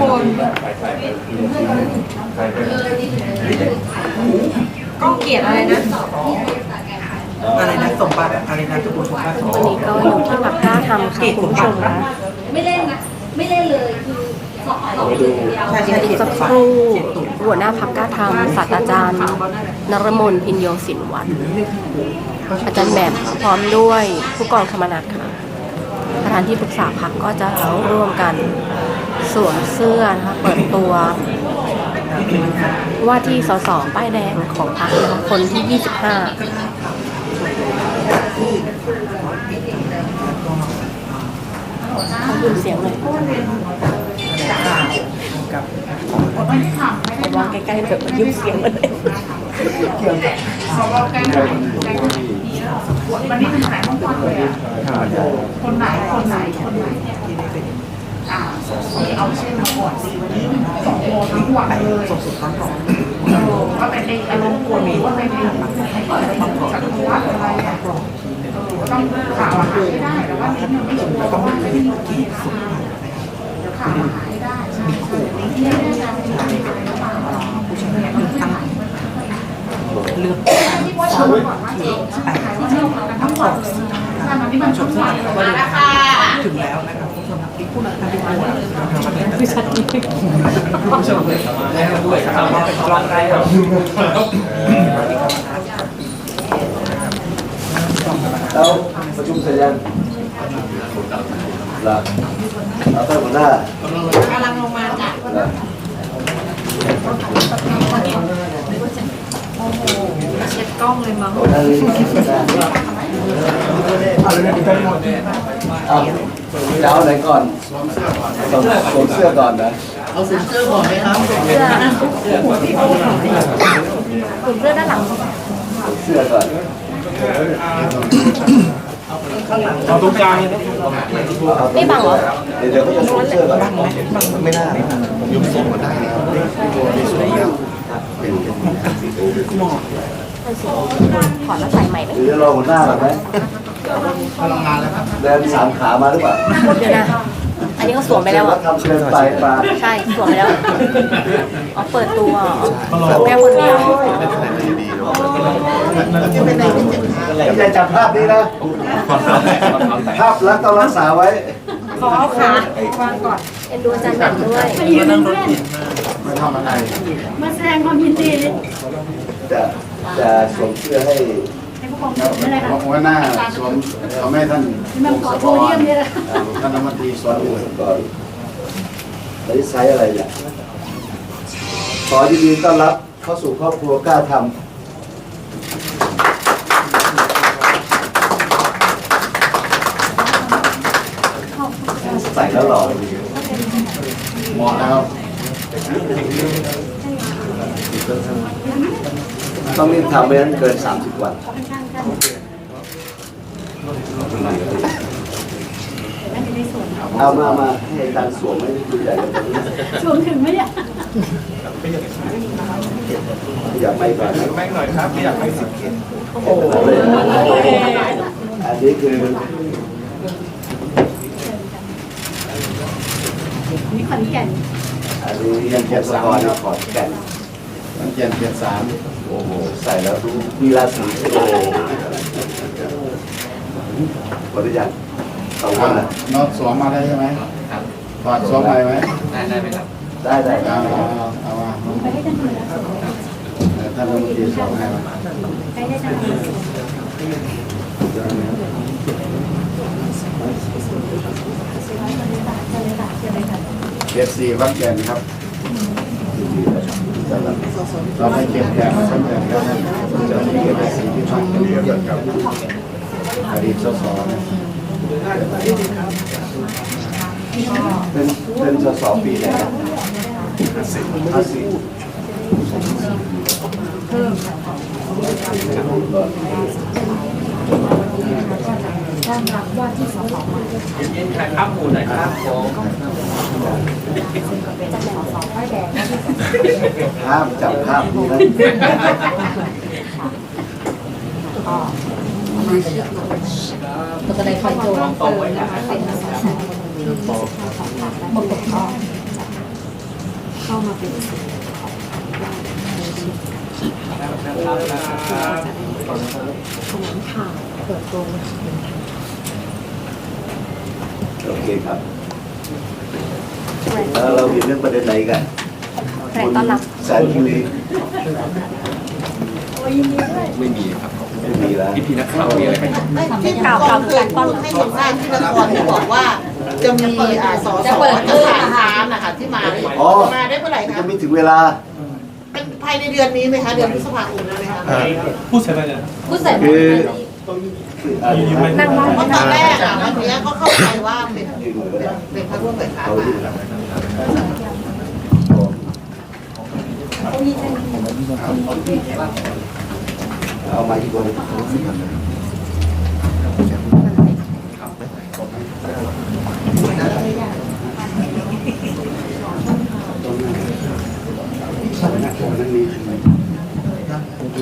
คนก้องเกียรติอะไรนะ อะไรนะสมบัติอะไรนะจุบุสมบัติวันนี้ก็อยู่ที่วัดท่าธรรมค่ะคุณผู้ชมนะไม่เล่นนะ ไม่เล่นเลยคือสอบสอบเดียวใช่ใช่อีกสักครู่หัวหน้าพักกล้าธรรมศาสตราจารย์ นรมนพินโยสินวัฒน์อาจารย์แหม่มพร้อมด้วยผู้กองธรรมนัฐค่ะประธานที่ปรึกษาพักก็จะร่วมกัน สวมเสื้อนะคะเปิดตัว ว่าที่สสป้ายแดงของพักนะคะคนที่ 25ขอยืมเสียงหน่อยกับวางใกล้ๆเถอะยืมเสียงมาเลยเกี่ยวกับวันนี้เป็นไหนห้องพักเลยอะคนไหนคนไหนคนไหนที่นี่ เป็นอ่าเอาเช่นมาก่อนสิวันนี้สองโมงทั้งวันเลยสดสดร้อนร้อนเออว่าเป็นในอารมณ์กวนหรือว่าเป็นในให้เปิดในจักรวรรดิอะไรอะเออต้องข่าวหาให้ได้แต่ว่านี้มันไม่ชัวร์เพราะว่าไม่ได้อยู่ที่สุดเดี๋ยวข่าวหาให้ได้ใช่ใช่ที่แน่ๆจะเป็นอะไรหรือเปล่า ผู้ชายคือตั้งเลือก ที่ว่าชมก่อนว่าเองใช่ไหมว่าเที่ยวกันทั้งวันเลยใช่มันนี่มันชมทั้งวันเลยนะคะ ถึงแล้วนะครับผู้ชมที่ผู้นักการเมืองคือชัดนี้ผู้ ชมเลยแล้วด้วยครับว่าเป็นกล้องได้ครับแล้วประชุมเสร็จยังล่ะเอาไปหัวหน้ากำลังลงมาจ้ะล่ะเช็ดกล้องเลยมั้งหัวหน้าลีหัวหน้าเอาเลยนะที่ทั้งหมดเอาจะเอาไหนก่อนสวมเสื้อก่อนนะ สวมเสื้อก่อนนะเสื้อผมเสื้อด้านหลังสวมเสื้อก่อนเอาตรงกลางไม่บังเหรอ เดี๋ยวเดี๋ยวเขาจะสวมเสื้อก่อนไม่ได้ถอดแล้วใส่ใหม่ไหมหรือจะรอหัวหน้าก่อนไหมเดินสามขามาหรือเปล่าเดี๋ยวนะ อันนี้ก็สวมไปแล้วอะ ทำเกินไปปาใช่สวมไปแล้วอ๋อเปิดตัวเหรอสวมแค่คนเดียวอย่าใจจับภาพนี้นะ ภาพลักษณ์ต้องรักษาไว้ ขอเอาขาวางก่อน เอ็นดูอาจารย์แหม่มด้วยมาแสดงความยินดี จะจะสวมเสื้อให้ ให้ผู้กองผมนี่แหละค่ะหัวหน้าสวมเอาแม่ท่านที่มันขอโทษเยี่ยมนี่แหละท่านรัฐมนตรีสวมอยู่ก่อนแล้วนี่ไซส์อะไรเนี่ยขอยินดีต้อนรับเข้าสู่ครอบครัวกล้าทำใส่แล้วหล่อดีเหมาะแล้ว ต้องรีบทำไม่งั้นเกิน 30 วันเอามามาให้ตังสวมไม่ได้ดูใหญ่แบบนี้ชมถึงไหมเนี่ยอยากไปก่อนนะแม่งหน่อยครับไม่อยากไปสิบเกตอันนี้คือมีขอนแก่นอันนี้ยังเก็บสกอร์ขอนแก่น มันเกียนเกียนสามโอ้โห ใส่แล้วดูมีราศีโอ้ขออนุญาตสองคนนะนอกสวมมาได้ใช่ไหมถอดสวมอะไรไหมได้ได้เอาเอาเอามาท่านรัฐมนตรีสวมให้ไหมใกล้ได้จังเลยเกียรสี่วัดแก่นครับ เราไปเก็บแกนชั้นแกนแล้วจะมีเกียรติสี่ที่พักกับอดีตสสนะเป็นเป็นสสปีไหนนะห้าสิบยินถ่ายภาพหมู่หน่อยครับผม ห้ามจับภาพนี้นะตัวกระไดคอนโทรลเปิดนะคะเป็นสองสองที่25ของพักและผู้ปกครองเข้ามาเป็นส่วนของแถลงข่าวเปิดตัววันเป็นทางการโอเคครับ แล้วเรามีเรื่องประเด็นไหนกันแถลงต้อนรับแสนคิวรีไม่มีครับไม่มีแล้วพี่พีนักข่าวมีอะไรไหมที่ข่าวข่าวเคยพูดให้เห็นว่าที่นครที่บอกว่า จะมีอ่าสอสอจะฝ่ายค้านนะคะที่มาอ๋อมาได้เมื่อไหร่จะคะมีถึงเวลาเป็นภายในเดือนนี้ไหมคะ เดือนพฤษภาคมนี้ไหมคะ พูดใช่ไหมเนี่ย ผู้ใส่คืออ่า นั่งได้เพราะตอนแรกอะวันนี้ก็เข้าใจว่าเป็นเป็นพรรคร่วมฝ่ายค้านเขามาอยู่เอามาที่บริษัท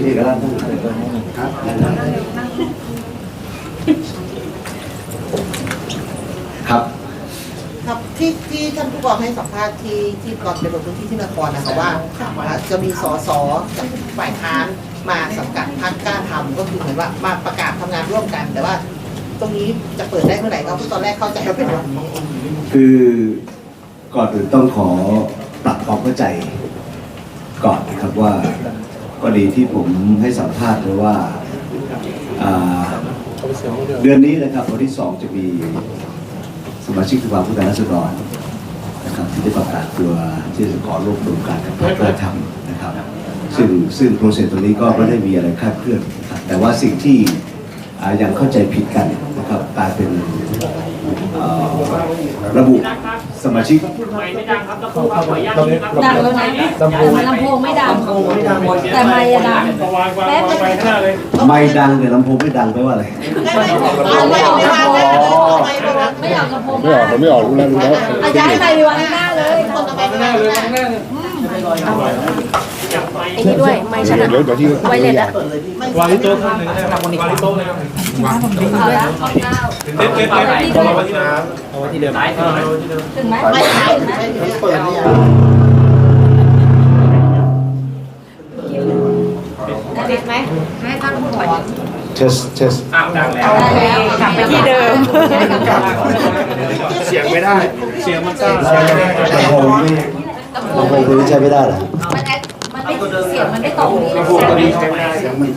นี่ก็ได้ครับ ครับที่ที่ท่านผู้กองให้สัมภาษณ์ที่ที่ก่อนไปลงพื้นที่ที่นครนะคะว่าอ่าจะมีสสจากฝ่ายค้านมาสังกัดพรรคกล้าทำก็คือเหมือนว่ามาประกาศทำงานร่วมกัน แต่ว่า ตรงนี้จะเปิดได้เมื่อไหร่ครับเพราะตอนแรกเข้าใจว่าเป็นวันนี้ คือก่อนอื่นต้องขอปรับความเข้าใจก่อนนะครับว่ากรณีที่ผมให้สัมภาษณ์ไว้ว่าอ่า เดือนนี้นะครับวันที่สองจะมีสมาชิกสภาผู้แทนราษฎรนะครับที่ได้ประกาศตัวที่จะขอร่วมโครงการกับพรรคเพื่อทำนะครับ ซึ่งซึ่งโปรเซสตรงนี้ก็ไม่ได้มีอะไรคลาดเคลื่อนนะครับแต่ว่าสิ่งที่อ่ายังเข้าใจผิดกันนะครับกลายเป็นเอ่อ ระบุสมาชิกดังแล้วนะแต่ลำโพงไม่ดังแต่ไม่อะดังแป๊บไปข้างหน้าเลยไม่ดังเนี่ยลำโพงไม่ดังแปลว่าอะไรไม่ออกไม่ออกไม่ออกไม่อยากลำโพงไม่ออกผมไม่ออกรู้แล้วรู้แล้วอาย้ายไปวางหน้าเลยคนทำไมไม่ได้เลย ไอ้นี่ด้วยไม่ชนะเดี๋ยวเดี๋ยวที่ไวเลสอะวางที่โต๊ะข้างหนึ่งนะครับวางที่โต๊ะเลยครับเต็มเต็มเต็มวางไว้ที่น้ำเอาไว้ที่เดิมเออเอาไว้ที่เดิมถึงไหมไม่ได้ไม่เปิดเนี่ยติดไหมให้ตั้งหัวเทสเทสอ้าวดังแล้วแล้วกลับไปที่เดิม เสียงไม่ได้ เสียงมันสั้นลำโพงนี่ลำโพงตัวนี้ใช้ไม่ได้เหรอ มันแอดมันไม่เสียงมันไม่ตรงนี่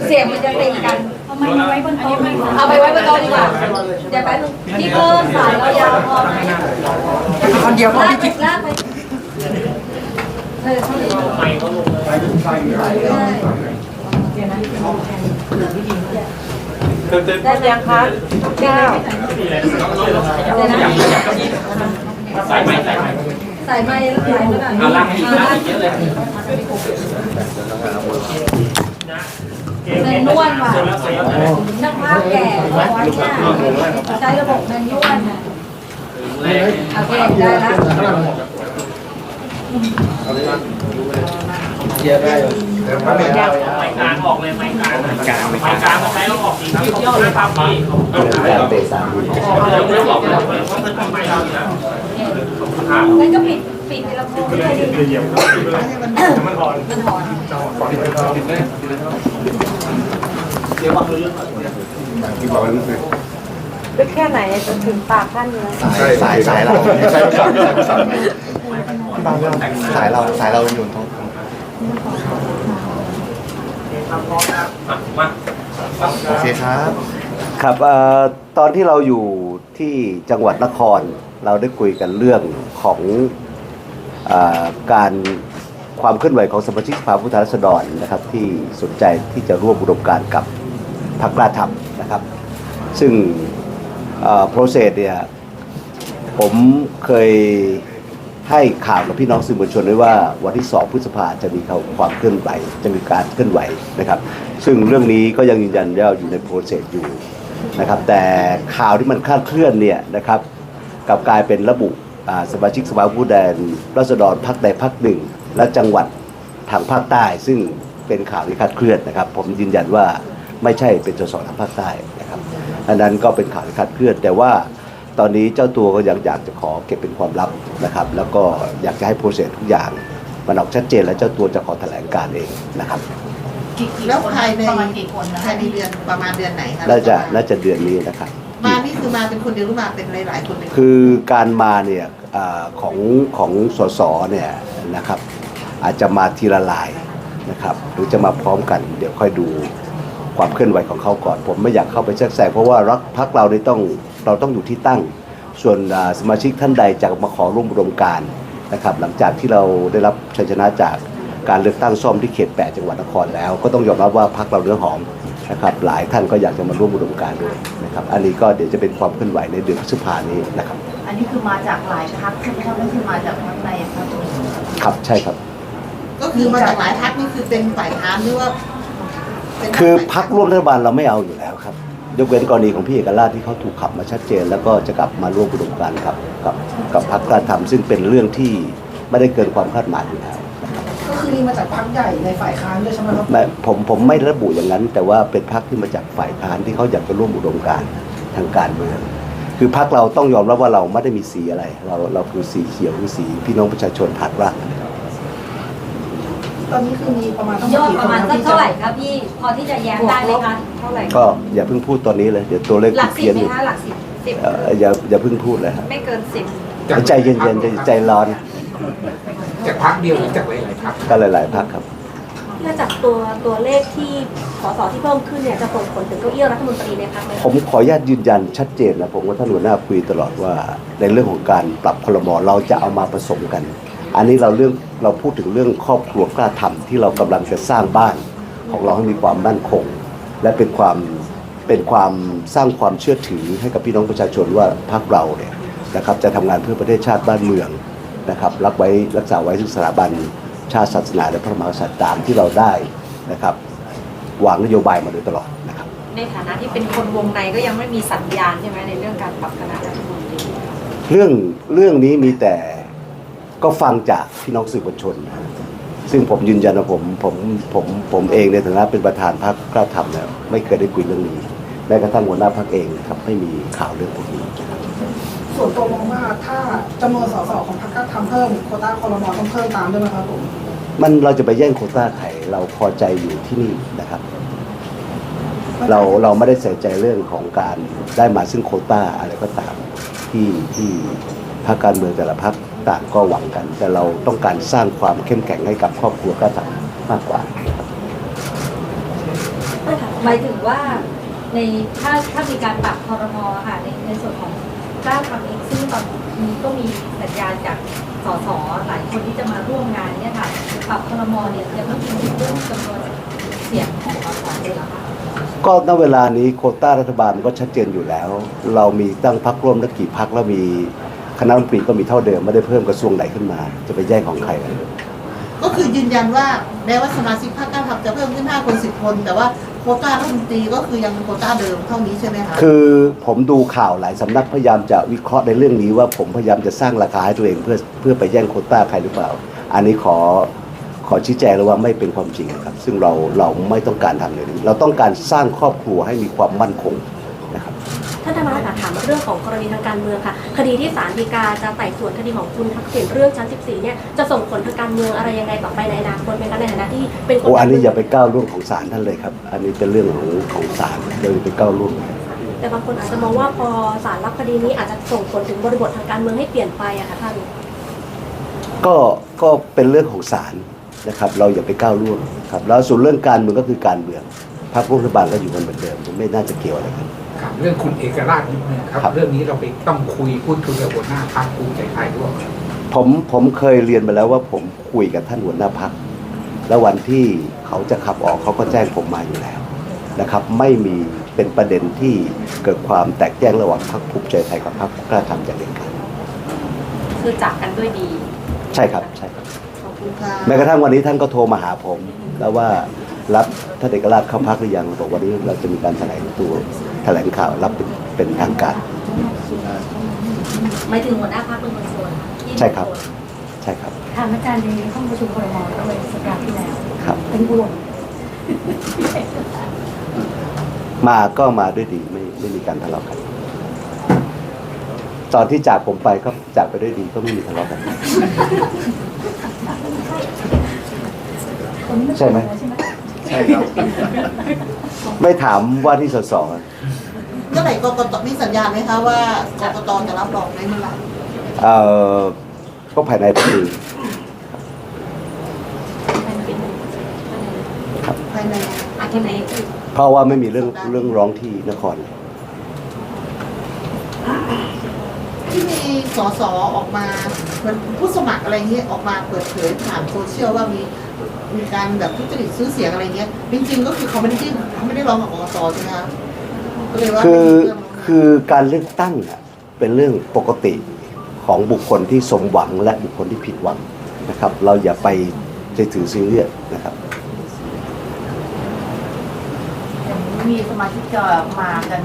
เสียงมันจะตีกัน เอาไม้ไว้บนโต๊ะเอาไปไว้บนโต๊ะดีกว่า เดี๋ยวแป๊บนึงพี่เพิ่มสายเรายาวพอไหมคนเดียวพอลากพี่ไปกิ๊กลากไปเออเขาเลยไม่เขาลงเลยเต็มเต็มได้ยังคะเก้าเดี๋ยวนะใส่ไหมใส่ไหมใส่ไม้แล้วถ่ายไว้ก่อนเอาลากอีกลากอีกเยอะเลยเงินนวดว่ะนักภาพแก่ร้อยเนี่ยใช้ระบบเงินนวดน่ะโอเคได้แล้วเย อะได้เลยไม่กลางออกเลยไม่กลางไม่กลางไม่กลางใช้เราออกสีที่เที่ยวนะครับพี่การเตะสามเดี๋ยวไม่บอกเลยว่ามันทำไมเราอยู่แล้วงั้นก็ปิดปิดลำโพงเลยดิมันอ่อนมันหอนที่บอกว่ารู้สึกลึกแค่ไหนจนถึงปากท่านเลยสายสายเราสายเราสายเราสายเราอยู่ตรงมา โอเคครับ ครับเอ่อตอนที่เราอยู่ที่จังหวัดนคร เราได้คุยกันเรื่องของเออการความเคลื่อนไหวของสมาชิกสภาผู้แทนราษฎรนะครับ ที่สนใจที่จะร่วมอุดมการณ์กับพรรคกล้าทำนะครับ ซึ่งโปรเซสเนี่ยผมเคย ให้ข่าวกับพี่น้องสื่อมวลชนไว้ว่าวันที่ 2 พฤษภาจะมีความเคลื่อนไหวจะมีการเคลื่อนไหวนะครับ ซึ่งเรื่องนี้ก็ยังยืนยันว่าอยู่ในโปรเซสอยู่นะครับ แต่ข่าวที่มันคลาดเคลื่อนเนี่ยนะครับกับกลายเป็นระบุสมาชิกสภาผู้แทนราษฎรพักใดพักหนึ่ง และจังหวัดทางภาคใต้ ซึ่งเป็นข่าวที่คลาดเคลื่อนนะครับ ผมยืนยันว่าไม่ใช่เป็นสสทางภาคใต้นะครับอันนั้นก็เป็นข่าวที่คลาดเคลื่อนแต่ว่า ตอนนี้เจ้าตัวก็ยังอยากจะขอเก็บเป็นความลับนะครับ แล้วก็อยากจะให้โปรเซสทุกอย่างมันออกชัดเจนแล้วเจ้าตัวจะขอแถลงการเองนะครับแล้วภายในประมาณกี่คนนะภายในเดือนประมาณเดือนไหนคะน่าจะน่าจะเดือนนี้นะครับ มานี่คือมาเป็นคนเดียวหรือมาเป็นหลายๆคนเลยคือการมาเนี่ยอาของของสสเนี่ยนะครับ อาจจะมาทีละลายนะครับ หรือจะมาพร้อมกันเดี๋ยวค่อยดูความเคลื่อนไหวของเขาก่อน ผมไม่อยากเข้าไปแทรกแซงเพราะว่ารักพักเราเนี่ยต้อง เราต้องอยู่ที่ตั้ง ส่วนอ่าสมาชิกท่านใดจะมาขอร่วมอุดมการณ์นะครับหลังจากที่เราได้รับชัยชนะจากการเลือกตั้งซ่อมที่เขต 8 จังหวัดนครแล้ว ก็ต้องยอมรับว่าพักเราเนื้อหอมนะครับหลายท่านก็อยากจะมาร่วมอุดมการณ์ด้วยนะครับอันนี้ก็เดี๋ยวจะเป็นความเคลื่อนไหวในเดือนพฤษภานี้นะครับ อันนี้คือมาจากหลายพักใช่ไหมคะไม่ใช่มาจากพักในพักนี้ครับใช่ครับ ก็คือมาจากหลายพักนี่คือเป็นฝ่ายค้านหรือว่าเป็นคือพักร่วมรัฐบาลเราไม่เอาอยู่แล้วครับ ยกเว้นกรณีของพี่เอกราชที่เขาถูกขับมาชัดเจน แล้วก็จะกลับมาร่วมอุดมการณ์กับกับกับพรรคกล้ารทำซึ่งเป็นเรื่องที่ไม่ได้เกินความคาดหมายอยู่แล้วก็คือมีมาจากพรรคใหญ่ในฝ่ายค้านด้วยใช่ไหมครับไม่ผมผมไม่ระบุอย่างนั้น แต่ว่าเป็นพรรคที่มาจากฝ่ายค้านที่เขาอยากจะร่วมอุดมการณ์ทางการเมืองคือพรรคเราต้องยอมรับว่าเราไม่ได้มีสีอะไร เราเราคือสีเขียวคือสีพี่น้องประชาชนฐานราก ตอนนี้คือมีประมาณทั้งหมยดอดกี่ปคระนมาณครับสักที่เท่าไหร่จะคะพี่ พอที่จะแย้มได้ไหมคะเท่าไหร่ก็อย่าเพิ่งพูดตอนนี้เลย เดี๋ยวตัวเลขหลักสิเพี้บยนไหมอยู่คะหลักสิบสิบเอ่ออย่าอย่าเพิ่งพูดเลยครับไม่เกินสิบใจเย็นๆใจใจร้อนจากพักเดียวหรือจากหลายๆพักก็หลายๆพรรคครับและจากตัวตัวเลขที่สสที่เพิ่มขึ้นเนี่ยจะส่งผลถึงเก้าอี้รัฐมนตรีในพรรคไหมผมขออนุญาตยืนยันชัดเจนนะผมว่าท่านหัวหน้าคุยตลอดว่าในเรื่องของการปรับคลมอเราจะเอามาผสมกัน อันนี้เราเรื่อง เราพูดถึงเรื่องครอบครัวกล้าทำที่เรากำลังจะสร้างบ้าน ของเราให้มีความมั่นคง และเป็นความเป็นความสร้างความเชื่อถือให้กับพี่น้องประชาชนว่าพรรคเราเนี่ยนะครับจะทำงานเพื่อประเทศชาติบ้านเมืองนะครับรักไว้รักษาไว้ซึ่งสถาบันชาติศาสนาและพระมหากษัตริย์ตามที่เราได้นะครับวางนโยบายมาโดยตลอดนะครับในฐานะที่เป็นคนวงในก็ยังไม่มีสัญญาณใช่ไหมในเรื่องการปรับคณะรัฐมนตรีเรื่องเรื่องนี้มีแต่ ก็ฟังจากพี่น้องสื่อมวลชนนะซึ่งผมยืนยันว่าผมผมผมผมเองในฐานะเป็นประธานพรรคกล้าทำเนี่ยไม่เคยได้คุยเรื่องนี้แม้กระทั่งหัวหน้าพรรคเองนะครับไม่มีข่าวเรื่องพวกนี้นะครับส่วนตัวมองว่าถ้าจำนวนสสของพรรคก็ทำเพิ่มโควต้าคอรมอต้องเพิ่มตามด้วยไหมครับผมมันเราจะไปแย่งโควต้าใครเราพอใจอยู่ที่นี่นะครับ เราเราไม่ได้ใส่ใจเรื่องของการได้มาซึ่งโควต้าอะไรก็ตามที่ที่พรรคการเมืองแต่ละพรรค ต่างก็หวังกัน แต่เราต้องการสร้างความเข้มแข็งให้กับครอบครัวกล้าทำมากกว่าหมายถึงว่าในถ้าถ้ามีการปรับคอรมอค่ะในในส่วนของกล้าทำเองซึ่งตอนนี้ก็มีสัญญาณจากสสหลายคนที่จะมาร่วมงานเนี่ยค่ะปรับคอรมอเนี่ยจะไม่มีเรื่องจำนวนเสียงของสสเลยเหรอคะก็ณเวลานี้โควต้ารัฐบาลมันก็ชัดเจนอยู่แล้ว เรามีตั้งพักร่วมนักกี่พักแล้วมี คณะรัฐมนตรีก็มีเท่าเดิมไม่ได้เพิ่มกระทรวงไหนขึ้นมา จะไปแย่งของใครกันก็คือยืนยันว่าแม้ว่าสมาชิกพรรคกล้าทำจะเพิ่มขึ้น5คน10คน แต่ว่าโควต้ารัฐมนตรีก็คือยังเป็นโควต้าเดิมเท่านี้ใช่ไหมคะคือผมดูข่าวหลายสำนักพยายามจะวิเคราะห์ในเรื่องนี้ว่าผมพยายามจะสร้างราคาให้ตัวเองเพื่อเพื่อไปแย่งโควต้าใครหรือเปล่า อันนี้ขอขอชี้แจงเลยว่าไม่เป็นความจริงนะครับ ซึ่งเราเราไม่ต้องการทำเลยนี้เราต้องการสร้างครอบครัวให้มีความมั่นคงนะครับท่านธรรมนัฐค่ะถาม เรื่องของกรณีทางการเมืองค่ะ คดีที่ศาลฎีกาจะไต่สวนคดีของคุณทักษิณเรื่องชั้น 14 เนี่ยจะส่งผลทางการเมืองอะไรยังไงต่อไปในอนาคตไหมคะในฐานะที่เป็นคนโอ้อันนี้อย่าการไปเมืงก้าวล่วงของศาลท่านเลยครับ อันนี้เป็นเรื่องของของศาลโดยไปก้าวล่วงแต่บางคนอาจจะมองว่าพอศาลรับคดีนี้อาจจะส่งผลถึงบริบททางการเมืองให้เปลี่ยนไปอะค่ะท่านก็ก็เป็นเรื่องของศาลนะครับ เราอย่าไปก้าวล่วงครับแล้วส่วนเรื่องการเมืองก็คือการเมืองพรรครัฐบาลก็อยู่กันเหมือนเดิมผมไม่น่าจะเกี่ยวอะไรกันครับ เรื่องคุณเอกราชนิดนึงครับครับ เรื่องนี้เราไปต้องคุยพูดคุยกับหัวหน้าพรรคภูมิใจไทยด้วยผมผมเคยเรียนมาแล้วว่าผมคุยกับท่านหัวหน้าพัก แล้ววันที่เขาจะขับออกเขาก็แจ้งผมมาอยู่แล้วนะครับ ไม่มีเป็นประเด็นที่เกิดความแตกแยกระหว่างพรรคภูมิใจไทยกับพรรคกล้าทำอย่างเด็ดขาดคือจากกันด้วยดี ใช่ครับใช่ครับขอบคุณค่ะแม้กระทั่งวันนี้ท่านก็โทรมาหาผม แล้วว่า รับท่านเอกราชเข้าพักหรือยังบอกวันนี้เราจะมีการแถลงตัวแถลงข่าวรับเป็นเป็นทางการหมายถึงหัวหน้าพรรคเป็นคนชวนที่ใช่ครับ ใช่ครับถามอาจารย์ในห้องประชุมครมด้วยสัปดาห์ที่แล้วครับเป็นห่วงมาก็มาด้วยดีไม่ไม่มีการทะเลาะกันตอนที่จากผมไปก็จากไปด้วยดีก็ไม่มีทะเลาะกัน ใช่ไหม ใช่ครับไม่ถามว่าที่สสเมื่อไหร่กกตมีสัญญาณไหมคะว่ากกตจะรับรองได้เมื่อไหร่เอ่อก็ภายในปีภายในอาทิตย์ไหนเพราะว่าไม่มีเรื่องเรื่องร้องที่นครที่มีสสออกมาเหมือนผู้สมัครอะไรเงี้ยออกมาเปิดเผยผ่านโซเชียลว่ามี มีการแบบทุจริตซื้อเสียงอะไรเงี้ยจริงๆก็คือเขาไม่ได้ยื่นเขาไม่ได้ร้องกับกกตใช่ไหมคะก็เลยว่าคือไม่มีเรื่องคือการเลือกตั้งอะเป็นเรื่องปกติของบุคคลที่สมหวังและบุคคลที่ผิดหวังนะครับ เราอย่าไปใจถือซีเรียสนะครับมีสมาชิกจะมากัน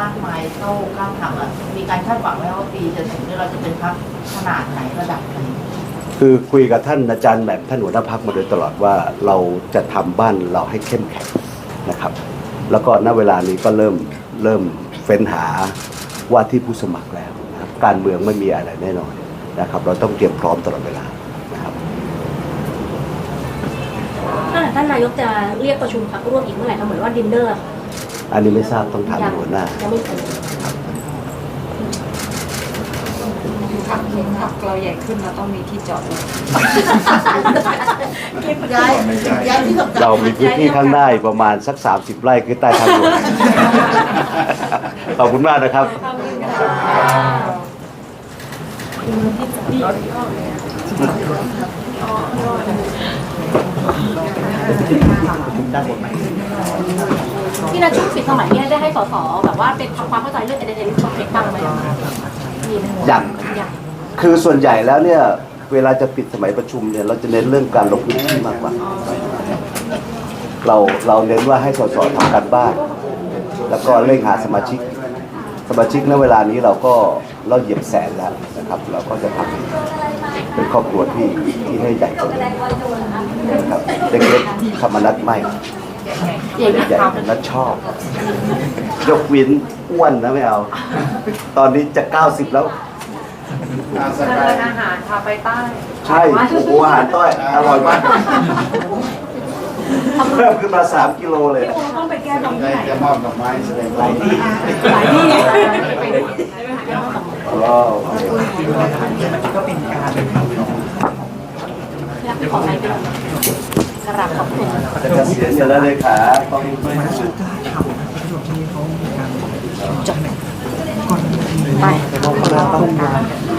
มากมายเข้าข้างทางอะมีการคาดหวังไหมว่าปีจะถึงเนี่ยเราจะเป็นพักขนาดไหนระดับไหน คือคุยกับท่านอาจารย์แหม่มท่านหัวหน้าพักมาโดยตลอดว่าเราจะทำบ้านเราให้เข้มแข็งนะครับ แล้วก็ณเวลานี้ก็เริ่มเริ่มเฟ้นหาว่าที่ผู้สมัครแล้วนะครับการเมืองไม่มีอะไรแน่นอนนะครับ เราต้องเตรียมพร้อมตลอดเวลานะครับท่านนายกจะเรียกประชุมพักร่วมอีกเมื่อไหร่คะเหมือนว่าดินเนอร์อันนี้ไม่ทราบต้องถามหัวหน้ายังไม่ ถึงผักผักเราใหญ่ขึ้นเราต้องมีที่จอดรถย้ายย้ายที่ทำการเรามีพื้นที่ข้างหน้าอีกประมาณสัก 30 ไร่คือใต้ทางด่วนขอบคุณมากนะครับ ที่นาช่วงปิดสมัยเนี่ยได้ให้สสแบบว่าเป็นทำความเข้าใจเรื่องเอเดนคอนเทคบ้างไหม มีไหมยังยังคือส่วนใหญ่แล้วเนี่ยเวลาจะปิดสมัยประชุมเนี่ยเราจะเน้นเรื่องการลงพื้นที่มากกว่า เราเราเน้นว่าให้สสทำการบ้าน แล้วก็เร่งหาสมาชิก สมาชิกในเวลานี้เราก็เราเหยียบแสนแล้วนะครับ เราก็จะทำเป็นครอบครัวที่ที่ให้ใหญ่กว่านี้นะครับเล็กๆธรรมนัตไม่ใหญ่ไหมใหญ่ธรรมนัตชอบ ยกเวินอ้วนนะไม่เอา ตอนนี้จะ90แล้ว อาสกายอาหารพาไปใต้ใช่โอ้โหอาหารต้อยอร่อยมากเพิ่มขึ้นมา3กิโลเลยต้องไปแก้ตรงได้ที่ไหนจะมอบดอกไม้แสดงความหลายที่อ๋อก็เป็นการอยากขออะไรเป็นกระบขอบคุณจะเกษียณอยู่แล้วเลยขาต้อง ที่เขามีการจัดก่อนไปต้อง